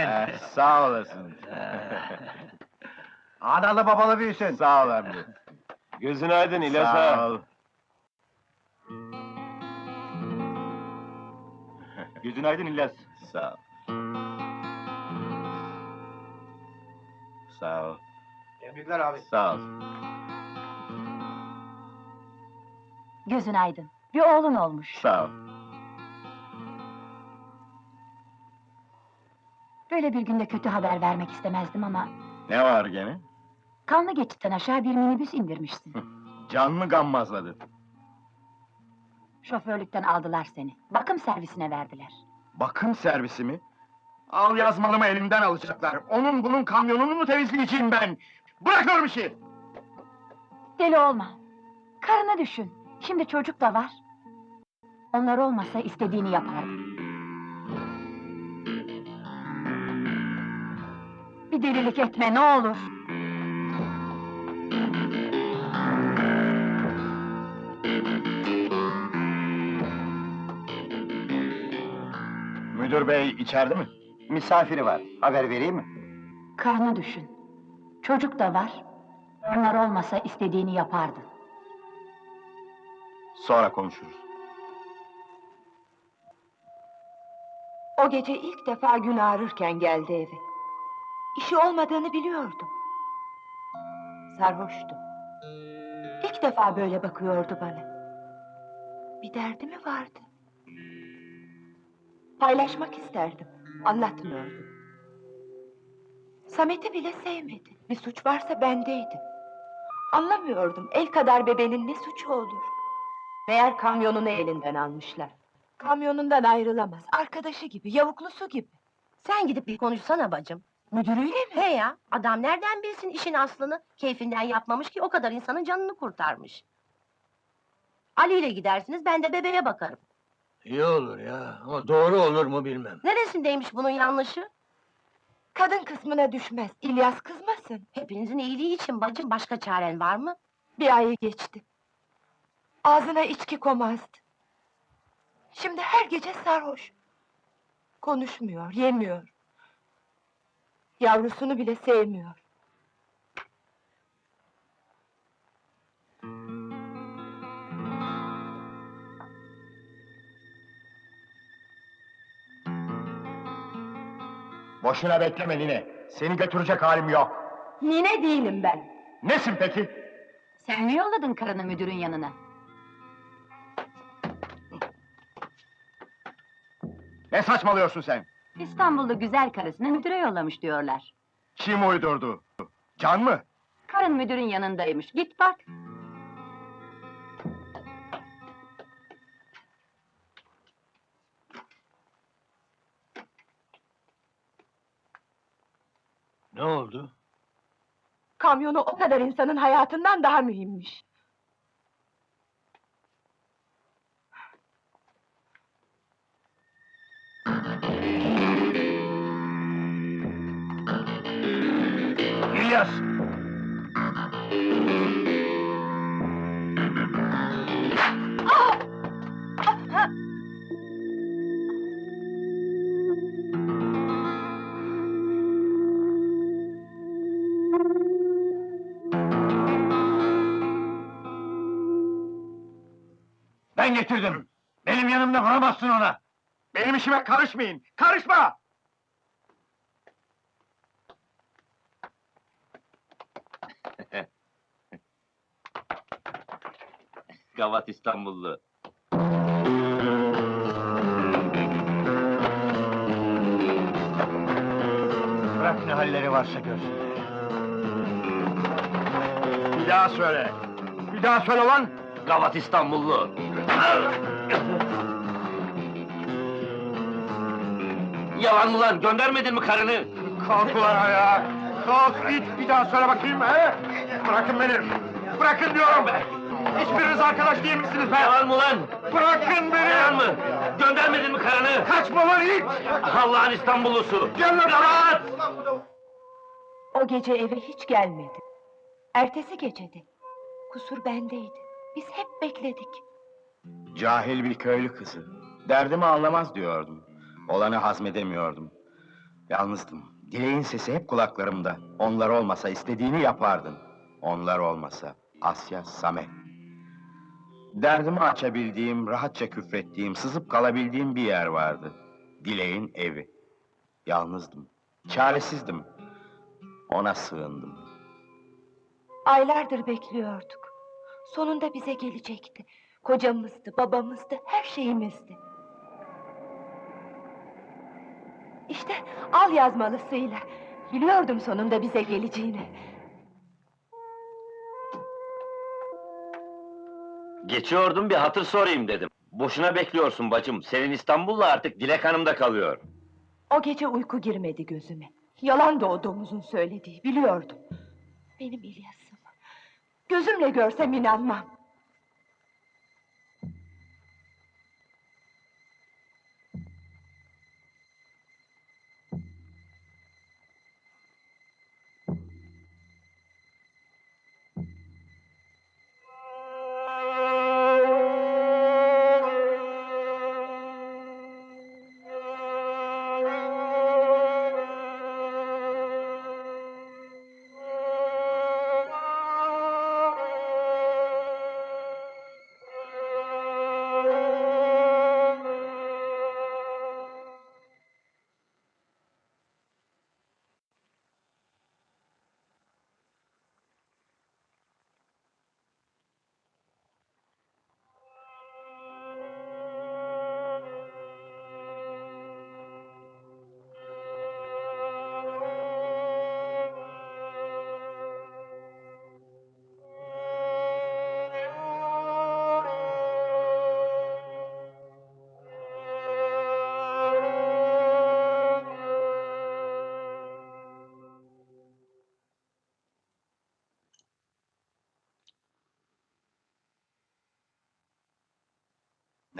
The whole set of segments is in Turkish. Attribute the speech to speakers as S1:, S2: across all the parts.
S1: Eh, sağ olasın.
S2: Analı babalı büyüsün.
S1: sağ ol amca.
S3: Gözün aydın İlyas
S1: Sağ
S3: ağa.
S1: ol.
S3: Gözün aydın İlyas.
S1: Sağ ol. Sağ ol.
S2: Tebrikler abi.
S1: Sağ ol.
S4: Gözün aydın. Bir oğlun olmuş.
S1: Sağ ol.
S4: Böyle bir günde kötü haber vermek istemezdim ama...
S1: Ne var gene?
S4: ...kanlı geçitten aşağı bir minibüs indirmişsin.
S1: Can mı gammazladı?
S4: Şoförlükten aldılar seni. Bakım servisine verdiler.
S1: Bakım servisi mi? Al yazmalımı elimden alacaklar. Onun bunun kamyonunu mu temizleyeceğim ben? Bırakıyorum işi!
S4: Deli olma. Karını düşün. Şimdi çocuk da var. Onlar olmasa istediğini yapardım. Bir delilik etme ne olur.
S1: Müdür bey içeride mi?
S2: Misafiri var. Haber vereyim mi?
S4: Karını düşün. Çocuk da var. Onlar olmasa istediğini yapardın.
S1: Sonra konuşuruz.
S5: O gece ilk defa gün ağrırken geldi eve. İşi olmadığını biliyordum. Sarhoştu. İlk defa böyle bakıyordu bana. Bir derdi mi vardı? Paylaşmak isterdim. Anlatmıyordu. Samet'i bile sevmedi. Bir suç varsa bendeydi. Anlamıyordum. El kadar bebenin ne suçu olur? Meğer kamyonunu elinden almışlar. Kamyonundan ayrılamaz. Arkadaşı gibi, yavuklusu gibi.
S6: Sen gidip bir konuşsana bacım.
S5: Müdürüyle mi?
S6: He ya, adam nereden bilsin işin aslını? Keyfinden yapmamış ki o kadar insanın canını kurtarmış. Ali ile gidersiniz, ben de bebeğe bakarım.
S7: İyi olur ya ama doğru olur mu bilmem.
S6: Neresindeymiş bunun yanlışı?
S5: Kadın kısmına düşmez. İlyas kızmasın.
S6: Hepinizin iyiliği için bacım, başka çaren var mı?
S5: Bir ayı geçti. Ağzına içki komazdı. Şimdi her gece sarhoş. Konuşmuyor, yemiyor. Yavrusunu bile sevmiyor.
S1: Boşuna bekleme Nine. Seni götürecek halim yok.
S5: Nine değilim ben.
S1: Nesin peki?
S4: Sen mi yolladın karını müdürün yanına?
S1: Ne saçmalıyorsun sen?
S4: İstanbul'da güzel karısını müdüre yollamış diyorlar.
S1: Kim uydurdu? Can mı?
S4: Karın müdürün yanındaymış. Git bak.
S7: Ne oldu?
S5: Kamyonu o kadar insanın hayatından daha mühimmiş.
S1: Ben getirdim. Benim yanımda vuramazsın ona. Benim işime karışmayın. Karışma!
S3: Gavat İstanbullu.
S1: Bırak ne halleri varsa görsün. Bir daha söyle. Bir daha söyle lan.
S3: Gavat İstanbullu. Yalan mı lan? Göndermedin mi karını?
S1: Kalk ulan ayağa! Kalk git bir daha söyle bakayım he! Bırakın beni! Bırakın diyorum! Hiçbiriniz arkadaş değil misiniz be?
S3: Yalan mı lan?
S1: Bırakın beni!
S3: Yalan mı? Göndermedin mi karını?
S1: Kaçma lan it!
S3: Allah'ın İstanbullusu!
S1: Gel lan
S3: Gavat!
S5: O gece eve hiç gelmedi. Ertesi gecede. Kusur bendeydi. Biz hep bekledik.
S1: Cahil bir köylü kızı. Derdimi anlamaz diyordum. Olanı hazmedemiyordum. Yalnızdım. Dileğin sesi hep kulaklarımda. Onlar olmasa istediğini yapardın. Onlar olmasa Asya, Samet. Derdimi açabildiğim, rahatça küfrettiğim, sızıp kalabildiğim bir yer vardı. Dileğin evi. Yalnızdım. Çaresizdim. Ona sığındım.
S5: Aylardır bekliyorduk. Sonunda bize gelecekti. Kocamızdı, babamızdı, her şeyimizdi. İşte al yazmalısıyla. Biliyordum sonunda bize geleceğini.
S3: Geçiyordum bir hatır sorayım dedim. Boşuna bekliyorsun bacım. Senin İstanbul'la artık Dilek Hanım'da kalıyor.
S5: O gece uyku girmedi gözüme. Yalan da o domuzun söylediği, biliyordum. Benim İlyas'ım. Gözümle görsem inanmam.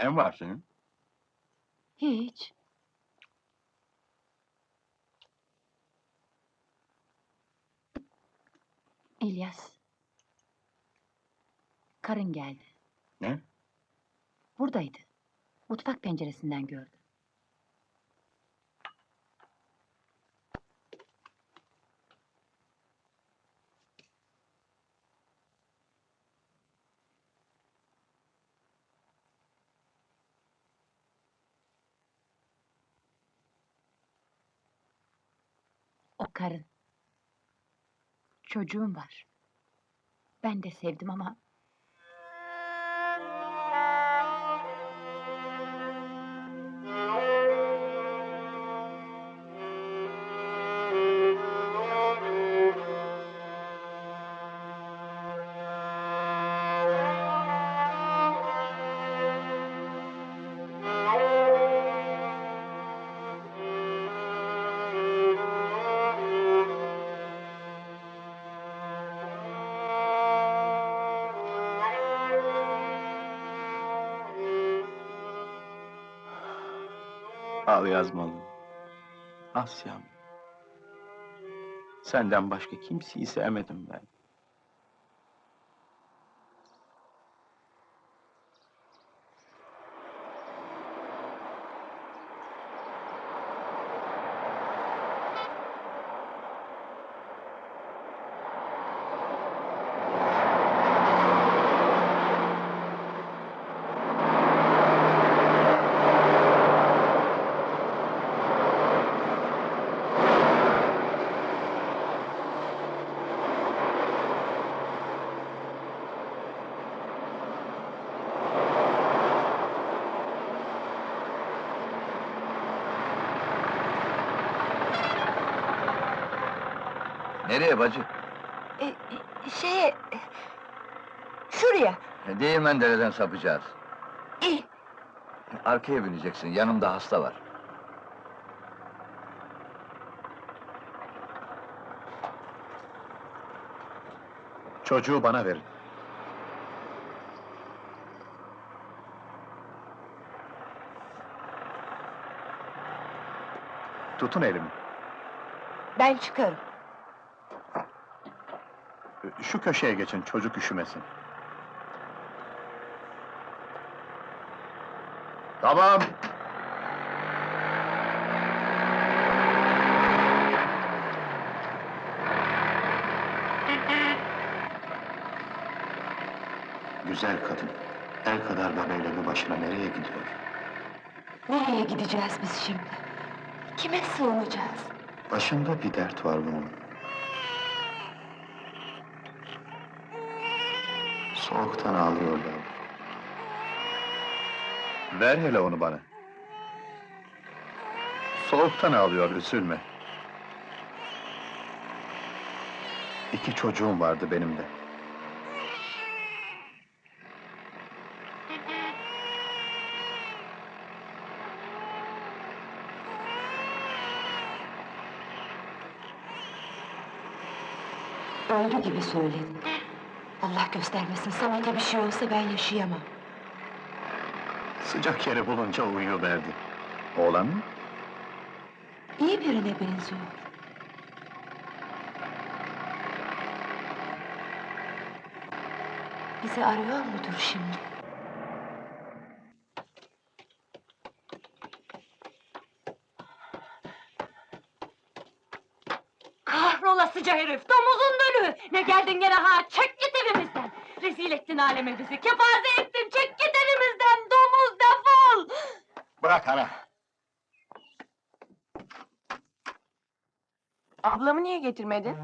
S1: Ne var senin?
S4: Hiç. İlyas. Karın geldi.
S1: Ne?
S4: Buradaydı. Mutfak penceresinden gördüm. Karın. Çocuğum var. Ben de sevdim ama
S1: Al yazmalı. Asya'm. Senden başka kimseyi sevmedim ben.
S2: Nereye bacı?
S5: E, e, şeye... Şuraya.
S2: Değirmen dereden sapacağız.
S5: İyi.
S2: Arkaya bineceksin, yanımda hasta var.
S1: Çocuğu bana verin. Tutun elimi.
S5: Ben çıkarım.
S1: Şu köşeye geçin, çocuk üşümesin. Tamam. Güzel kadın. El kadar babayla başına nereye gidiyor?
S5: Nereye gideceğiz biz şimdi? Kime sığınacağız?
S1: Başında bir dert var bunun. Soğuktan ağlıyorlar. Ver hele onu bana. Soğuktan ağlıyor, üzülme. İki çocuğum vardı benim de.
S5: Öldü gibi söyledin. Allah göstermesin, sana da bir şey olsa ben yaşayamam.
S1: Sıcak yeri bulunca uyuyorlardı. Oğlan mı?
S5: İyi birine benziyor. Bizi arıyor mudur şimdi?
S4: Kahrolasıca herif, domuzun dölü! Ne geldin gene ha, çek! Rezil ettin aleme bizi, kepaze ettin, çek git evimizden, domuz defol!
S1: Bırak ana!
S6: Ablamı niye getirmedin?